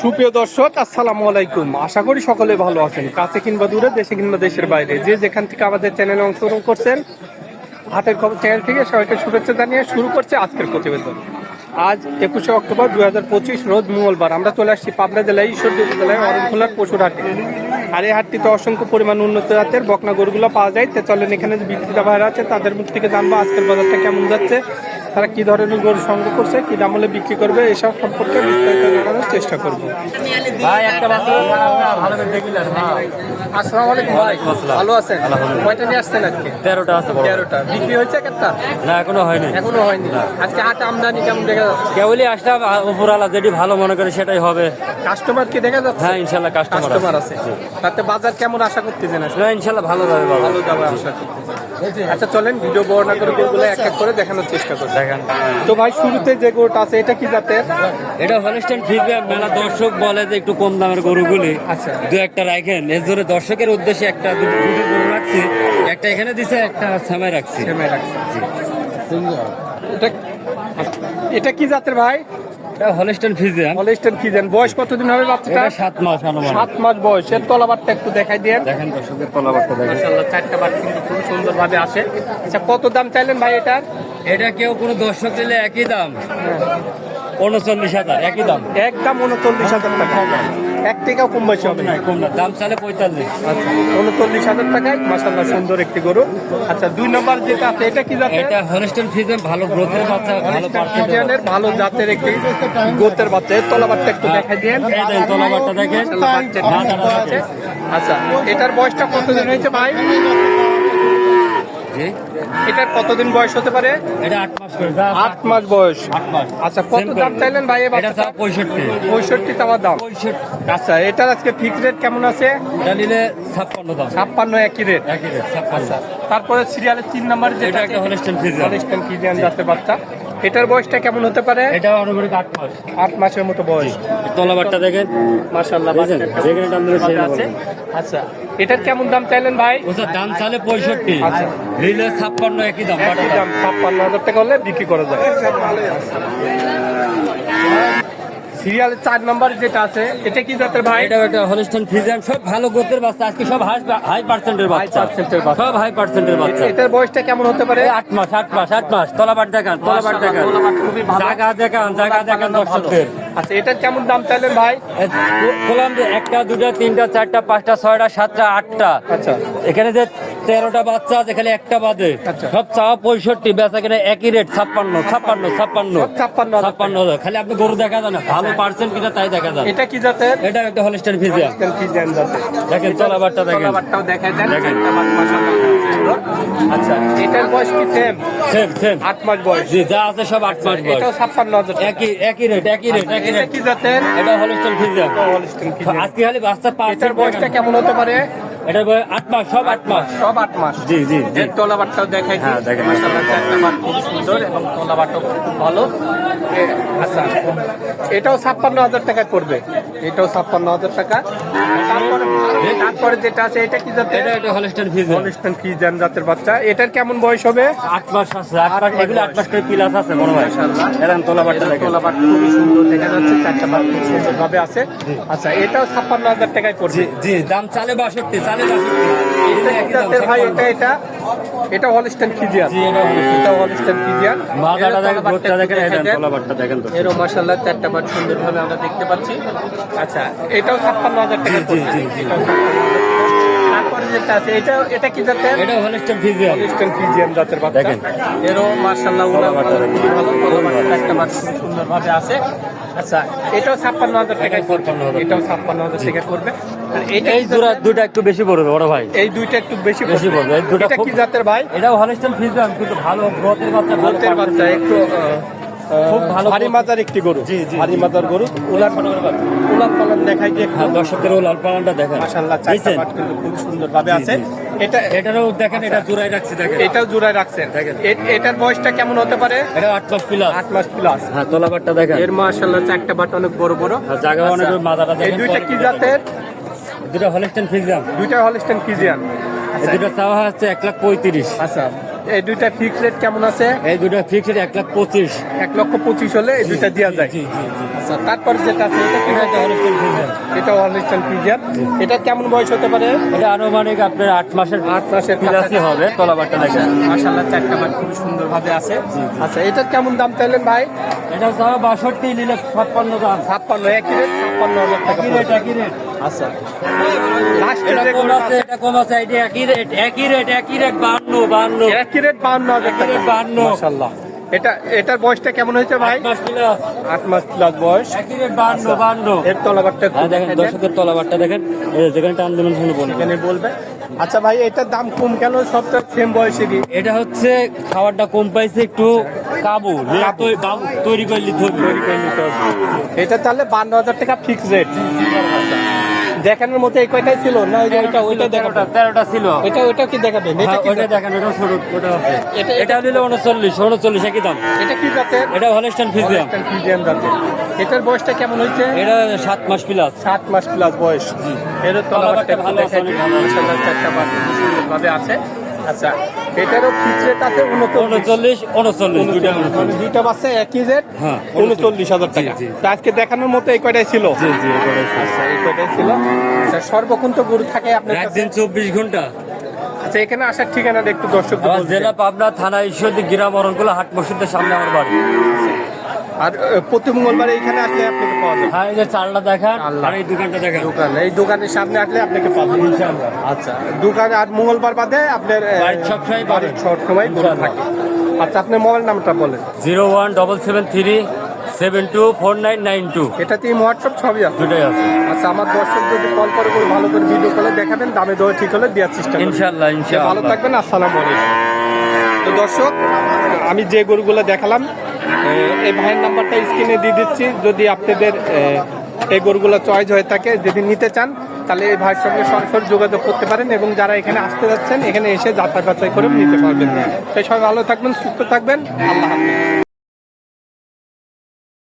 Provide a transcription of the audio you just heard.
সুপ্রিয় দর্শক, আসসালামু আলাইকুম। আশা করি সকলে ভালো আছেন। কাছে কিংবা দূরে, দেশে কিংবা দেশের বাইরে। যে যেখান থেকে আমাদের চ্যানেলে অংশগ্রহণ করছেন হাতের খবর চ্যানেল থেকে সবাইকে শুভেচ্ছা জানিয়ে শুরু করছে আজকের প্রতিবেদন। আজ একুশে অক্টোবর দু হাজার পঁচিশ রোজ মঙ্গলবার। আমরা চলে আসছি পাবনা জেলায় ঈশ্বরদী উপজেলায় অরণখোলার পশুর হাটে। আর এই হাটটিতে অসংখ্য পরিমাণ উন্নত জাতের বকনা গরুগুলো পাওয়া যায়। তো চলেন, এখানে যে বিক্রেতা ভাইরা আছে, তাদের মুখ থেকে জানব আজকের বাজারটা কেমন যাচ্ছে। তারা কি ধরনের গরু সংগ্রহ করছে কি দাম হলে বিক্রি করবে এসব সম্পর্কে বিস্তারিত জানানোর চেষ্টা করব। ভাই একটা আসসালামু আলাইকুম। ভালো আছেন? কয়টা নিয়ে আসছেন আজকে? তেরোটা আছে তেরোটা। বিক্রি হয়েছে একটা? না এখনও হয়নি। এখনও হয়নি। আজকে হাট আমদানি কেমন দেখা যাচ্ছে? কেবলই আসলাম উপরালা যেটি ভালো মনে করে সেটাই হবে। কাস্টমার কি দেখা যাচ্ছে? হ্যাঁ ইনশাল্লাহ কাস্টমার কাস্টমার আছে। তাতে বাজার কেমন আশা করতেছেন না ইনশাল্লাহ ভালো যাবে ভালো যাবে আশা করতেছেন। আচ্ছা চলেন ভিডিও বর্ণনা করে গরুগুলো এক এক করে দেখানোর চেষ্টা করছি দেখেন। তো ভাই শুরুতে যে গরুটা আছে এটা কি জাতের? এটা হলস্টেন ফিডব্যাক মেলা দর্শক বলে যে একটু কম দামের গরুগুলি। আচ্ছা। দু একটা রাখেন। এর জন্য দর্শকের উদ্দেশ্যে একটা দুটো গরু রাখছি। একটা এখানে দিছে একটা সামাই রাখছি। সেমে রাখছে। এটা এটা কি জাতের ভাই? এটা হলস্টেন ফিজিয়ান হলিস্টেন কি জান বয়স কতদিন হবে বাচ্চাটা এটা মাস মাস বয়স। এর তলাবারটা একটু দেখাই দেন দেখেন দর্শকের তলাবারটা দেখেন। মাশাআল্লাহ চারটা বাট কিন্তু খুব সুন্দর ভাবে আসে আচ্ছা কত দাম চাইলেন ভাই এটা এটা কেউ কোনো দর্শক চাইলে একই দাম। উনচল্লিশ হাজার একই দাম। একদম উনচল্লিশ হাজার টাকা। এক টাকাও কম বেশি হবে না। কম না দাম চালে পঁয়তাল্লিশ। আচ্ছা উনচল্লিশ হাজার টাকায় মাসাল্লাহ সুন্দর একটি গরু। আচ্ছা দুই নম্বর যেটা আছে এটা কি জাতের? এটা হলস্টেন ফিজিয়ান ভালো গ্রোথের বাচ্চা ভালো পার্সেন্টেজ ফ্রিজিয়ানের ভালো জাতের একটি গোতের বাচ্চা। এর তলাবারটা একটু দেখাই দেন এই দেখেন তলাবারটা। দেখেন। আচ্ছা এটার বয়সটা কতদিন হয়েছে ভাই? জি, এটার কতদিন বয়স হতে পারে? এটা আট মাস আট মাস। বয়স। আট মাস। আচ্ছা কত দাম চাইলেন ভাই এটা পঁয়ষট্টি। পঁয়ষট্টি চাওয়ার দাম। আচ্ছা এটার আজকে ফিক্স রেট কেমন আছে? এটা নিলে ছাপ্পান্ন দাম। ছাপ্পান্ন একই রেট একই রেট ছাপ্পান্ন। তারপরে সিরিয়ালের তিন নাম্বার যেটা এটা একটা হলস্টেন ফিজিয়ান হলিস্টান জাতের বাচ্চা। এটার বয়সটা কেমন হতে পারে? এটা অনুমানিক আট মাস। আট মাসের মতো বয়স। তলাবারটা দেখেন। মাশাআল্লাহ যেখানে দাম ধরে সেই আছে। আচ্ছা এটার কেমন দাম চাইলেন ভাই? ওটা দাম চাইলে পঁয়ষট্টি। আচ্ছা। নিলে ছাপ্পান্ন একই দাম একই দাম ছাপ্পান্ন হাজার টাকা হলে বিক্রি করা যায়। সিরিয়ালের চার নম্বর যেটা আছে এটা কি জাতের ভাই? এটা একটা হলস্টেন ফিজিয়ান সব ভালো গোতের বাচ্চা। আজকে সব হাই হাই পার্সেন্টের বাচ্চা। সব হাই পার্সেন্টের বাচ্চা। এটার বয়সটা কেমন হতে পারে? আট মাস আট মাস আট মাস। তলাবার দেখান তলাবার দেখান। জায়গা দেখান জায়গা দেখান দর্শকদের। আচ্ছা এটার কেমন দাম চাইলেন ভাই? বললাম যে একটা দুটা তিনটা চারটা পাঁচটা ছয়টা সাতটা আটটা। আচ্ছা। এখানে যে তেরোটা বাচ্চা আছে এখানে একটা বাদে। আচ্ছা। সব চাওয়া পঁয়ষট্টি বেচা এখানে একই রেট ছাপ্পান্ন ছাপ্পান্ন ছাপ্পান্ন। সব 56 হাজার। ছাপ্পান্ন হাজার। খালি আপনি গরু দেখা যান ভালো পার্সেন্ট কিনা তাই দেখা যান এটা কি জাতের? এটা একটা হলিস্টার ফিজিয়া। দেখেন তলাবারটা দেখেন। দেখেন। চারটা বাট মাশাআল্লাহ খুব সুন্দর। আচ্ছা এটার বয়স কি সেম সেম সেম আট মাস বয়স। জি যা আছে সব আট মাস বয়স। এটাও ছাপ্পান্ন হাজার একই একই রেট একই রেট একই রেট কি জাতের? এটা হলিস্টার ফিজিয়া। আজকে খালি বাচ্চা পার্সেন্ট বয়সটা কেমন হতে পারে? এটা আট মাস সব আট মাস। সব আট মাস। জি জি এর দেখাই হ্যাঁ, দেখেন। মাশাআল্লাহ চারটা বাট খুব সুন্দর এবং খুব ভালো। আচ্ছা এটাও ছাপ্পান্ন হাজার টাকা করবে। এটাও ছাপ্পান্ন হাজার টাকা। তারপরে তারপরে যেটা আছে এটা কি জাতের? এটা একটা হলিস্টার ফিজিয়া হলিস্টান ফ্রিজিয়ান জাতের বাচ্চা। এটার কেমন বয়স হবে? আট মাস আছে আট আট মাস মাস এগুলো আট বয়স। মাস করে পিলাস আছে মনে হয়। মাশাআল্লাহ। এরকম তোলাবারটা দেখেন। তলাবাট খুব সুন্দর দেখা যাচ্ছে। চারটা বাট খুব সুন্দর ভাবে আছে আচ্ছা এটাও ছাপ্পান্ন হাজার টাকায় পড়বে। জি জি দাম চালে বাষট্টি চালে বাষট্টি। এটা এটা জাতের ভাই। এটা। এটা এটা হলিস্টান ফ্রিজিয়ান জি, এটা হলিস্টান ফ্রিজিয়ান মাথাটা দেখেন গোটটা দেখেন এটা দেখাই দেখেন। তো। এরও মাসাল্লাহ চারটা বার সুন্দরভাবে আমরা দেখতে পাচ্ছি। আচ্ছা এটাও ছাপ্পান্ন হাজার টাকা জি, জি, জি। তারপরে যেটা আছে এটা এটা কি জাতের? এটা হলিস্টার ফিজিয়া হলিস্টান ফ্রিজিয়ান জাতের বাচ্চা। দেখেন। ভালো চারটা বার সুন্দরভাবে আছে। আচ্ছা এটাও ছাপ্পান্ন হাজার টাকায় এটাও 56,000 এটাও ছাপ্পান্ন হাজার টাকা এটা এই জোড়া? দুটো একটু বেশি পড়বে বড় ভাই। এই দুইটা একটু বেশি বেশি পড়বে। এই দুটো কি জাতের ভাই? এটাও কিন্তু ভালো গ্রোথের বাচ্চা গোতের বাচ্চা একটু খুব ভালো মাজার একটি গরু। জি, জি, মাজার গরু। উলান উলান পালন দেখাই দিয়ে হ্যাঁ দর্শকদের লাল পালনটা দেখেন। মাশাআল্লাহ চারটা পাট কিন্তু খুব সুন্দর ভাবে আছে। এটা এটারও দেখেন এটা জোড়াই রাখছি দেখেন। এটাও জোড়ায় রাখছেন। দেখেন। এটার বয়সটা কেমন হতে পারে? এটা আট মাস প্লাস আট মাস প্লাস হ্যাঁ তোলাবারটা দেখেন। এর মাশাআল্লাহ চারটা বাট অনেক বড় বড়। জায়গা অনেক আচ্ছা, মাথাটা এই দুইটা কি জাতের? দুটো হলিস্টান ফিজিয়াম দুইটা হলিস্টান ফিজিয়ান দুটো চাওয়া হচ্ছে এক লাখ পঁয়ত্রিশ। আচ্ছা এই দুইটা ফিক্স রেট কেমন আছে? এই দুটো ফিক্সড এক লাখ পঁচিশ। এক লক্ষ পঁচিশ হলে এই দুইটা দেওয়া যায়। আচ্ছা তারপর যেটা আছে এটা হলস্টেইন ফ্রিজিয়ান এটা অলিস্টান ফিজিয়ান এটা কেমন বয়স হতে পারে? এটা আনুমানিক আপনার আট মাসের আট মাসের বিলাসী হবে তলাবারটা দেখেন। মাশাআল্লাহ চারটা বার খুব সুন্দর ভাবে আছে আচ্ছা এটা কেমন দাম চাইলেন ভাই? এটা যাওয়া বাষট্টি নিলে ছাপ্পান্ন দাম ছাপ্পান্ন এক রেট ছাপ্পান্ন হাজার টাকা একই রেট একই রেট আচ্ছা এটা কম আছে এটা কম আছে এটা একই রেট একই রেট একই রেট একই রেট একই rate 52 মাশাআল্লাহ এটা এটার বয়সটা কেমন হয়েছে ভাই আট মাস প্লাস বয়স একই রেট বান্ন বান্ন এর তলাবারটা হ্যাঁ দেখেন দর্শকের তলাবারটা দেখেন যেখানে শুনে বলবেন এখানে বলবে আচ্ছা ভাই এটার দাম কম কেন সব তো সেম বয়সেরই এটা হচ্ছে খাবারটা কম পাইছে একটু কাবু তৈরি করে নিতে তৈরি করে নিতে হবে। এটা তাহলে বান্ন হাজার টাকা ফিক্স রেট দেখানোর মতো এই কয়টাই ছিল? না ওই যে ওইটা ওইটা দেখাটা তেরোটা ছিল। এটা ওইটা কি দেখাবেন এটা হ্যাঁ, কি ওইটা দেখেন এটা ছোট ওটা আছে। এটা- এটা নিলে উনচল্লিশ উনচল্লিশ একই দাম। এটা কি জাতের? এটা হলেস্টান ফিজিয়াম। ফিজিয়াম জাতের। এটার বয়সটা কেমন হয়েছে? এটা সাত মাস প্লাস সাত মাস প্লাস বয়স। এর তো ভালো আছে, ভালো আছে। আচ্ছা এটারও ফিক্স রেট আছে? উনচল্লিশ। উনচল্লিশ দুইটা উনচল্লিশ। দুইটা বাচ্চা একই রেট হ্যাঁ, উনচল্লিশ হাজার টাকা। তো আজকে দেখানোর মতো এই কয়টাই ছিল? জি জি আচ্ছা এই কয়টাই ছিল? আচ্ছা সর্বক্ষণ তো গরু থাকে আপনার একদিন চব্বিশ ঘণ্টা। আচ্ছা এখানে আসার ঠিকানাটা একটু দর্শক জেলা পাবনা থানা ঈশ্বরদী গ্রাম অরণকুলা হাট মসজিদের সামনে আমার বাড়ি। আর প্রতি মঙ্গলবার এইখানে আসলে আপনাকে পাওয়া যাবে। হ্যাঁ এই যে চালটা দেখান আর এই দোকানটা দেখান। দোকান এই দোকানের সামনে আসলে আপনাকে পাবেন আচ্ছা দোকান আর মঙ্গলবার বাদে আপনার আহ, বাড়ির সবসময় বাড়ির সব সময় গরু থাকে। আচ্ছা আপনার মোবাইল নামটা বলেন। Zero one double seven three seven two four nine nine two. এটাতে হোয়াটসঅ্যাপ ছবি আছে। দুটাই আছে। আচ্ছা আমার দর্শক যদি কল করে করে ভালো করে ভিডিও কলে দেখাবেন দামে দেওয়া ঠিক হলে দেওয়ার চেষ্টা করবেন। ইনশাল্লাহ ভালো থাকবেন আসসালামু আলাইকুম। তো দর্শক আমি যে গরুগুলো দেখালাম এই ভাইয়ের নাম্বারটা স্ক্রিনে দিয়ে দিচ্ছি। যদি আপনাদের এই গরুগুলো চয়েস হয়ে থাকে, যদি নিতে চান, তাহলে এই ভাইয়ের সঙ্গে সরাসরি যোগাযোগ করতে পারেন এবং যারা এখানে আসতে যাচ্ছেন, এখানে এসে যাচাই করে নিতে পারবেন। সেই সবাই ভালো থাকবেন, সুস্থ থাকবেন। আল্লাহ